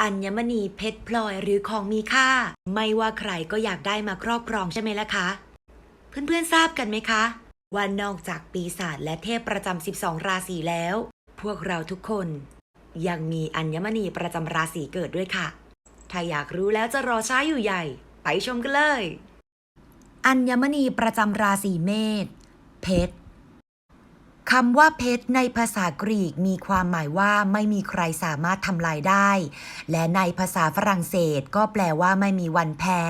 อัญมณีเพชรพลอยหรือของมีค่า ไม่ว่าใครก็อยากได้มาครอบครองใช่ไหมล่ะคะ เพื่อนๆทราบกันไหมคะว่านอกจากปีศาจและเทพประจำ 12 ราศีแล้ว พวกเราทุกคน ยังมีอัญมณีประจำราศีเกิดด้วยค่ะ ถ้าอยากรู้แล้วจะรอช้าอยู่ใหญ่ ไปชมกันเลย อัญมณีประจำราศีเมษเพชร คำว่าเพชรในภาษากรีกมีความหมายว่าไม่มีใครสามารถทำลายได้ และในภาษาฝรั่งเศสก็แปลว่าไม่มีวันแพ้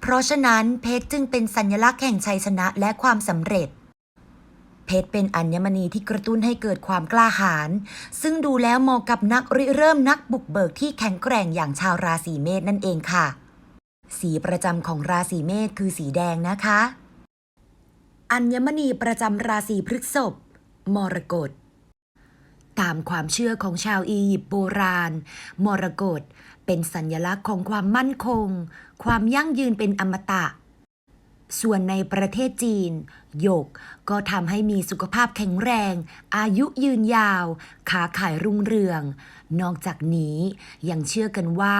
เพราะฉะนั้นเพชรจึงเป็นสัญลักษณ์แห่งชัยชนะและความสำเร็จ เพชรเป็นอัญมณีที่กระตุ้นให้เกิดความกล้าหาญซึ่งดูแล้วเหมาะกับนักริเริ่มนักบุกเบิกที่แข็งแกร่งอย่างชาวราศีเมษนั่นเองค่ะ สีประจำของราศีเมษคือสีแดงนะคะ อัญมณีประจำราศีพฤษภ มรกตตามความเชื่อของชาวอียิปต์โบราณ มรกตเป็นสัญลักษณ์ของความมั่นคง ความยั่งยืนเป็นอมตะ ส่วนในประเทศจีนหยกก็ทำให้มีสุขภาพแข็งแรง อายุยืนยาวค้าขายรุ่งเรือง นอกจากนี้ยังเชื่อกันว่า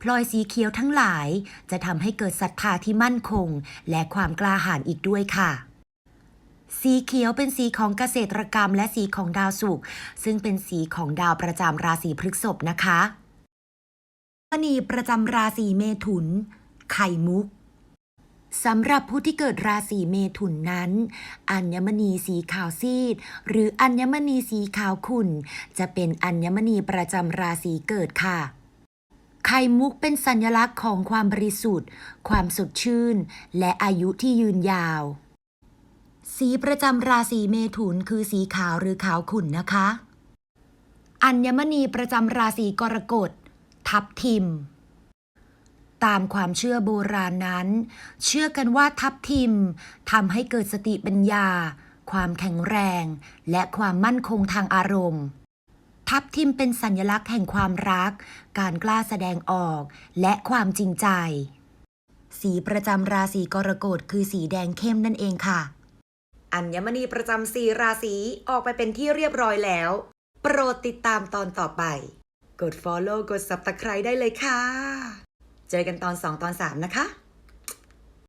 พลอยสีเขียวทั้งหลายจะทำให้เกิดศรัทธาที่มั่นคง และความกล้าหาญอีกด้วยค่ะ สีเขียวเป็นสีของเกษตรกรรม และสีของดาวศุกร์ซึ่งเป็นสีของดาวประจำราศีพฤษภนะคะมณีประจำราศีเมถุน ไข่มุกสำหรับผู้ที่เกิดราศีเมถุนนั้น อัญมณีสีขาวซีด หรืออัญมณีสีขาวขุ่น จะเป็นอัญมณีประจำราศีเกิดค่ะ ไข่มุกเป็นสัญลักษณ์ของความบริสุทธิ์ ความสดชื่น และอายุที่ยืนยาว สีประจำราศีเมถุนคือสีขาวหรือขาวขุ่นนะคะ อัญมณีประจำราศีกรกฎ ทับทิม ตามความเชื่อโบราณนั้น เชื่อกันว่าทับทิมทำให้เกิดสติปัญญา ความแข็งแรง และความมั่นคงทางอารมณ์ทับทิมเป็นสัญลักษณ์แห่งความรัก การกล้าแสดงออก และความจริงใจ สีประจำราศีกรกฎคือสีแดงเข้มนั่นเองค่ะ อัญมณีประจำสี่ราศีออกไปเป็นที่เรียบร้อยแล้ว โปรดติดตามตอนต่อไป กด follow กด subscribe ได้เลยค่ะ เจอกันตอน 2 ตอน 3 นะคะ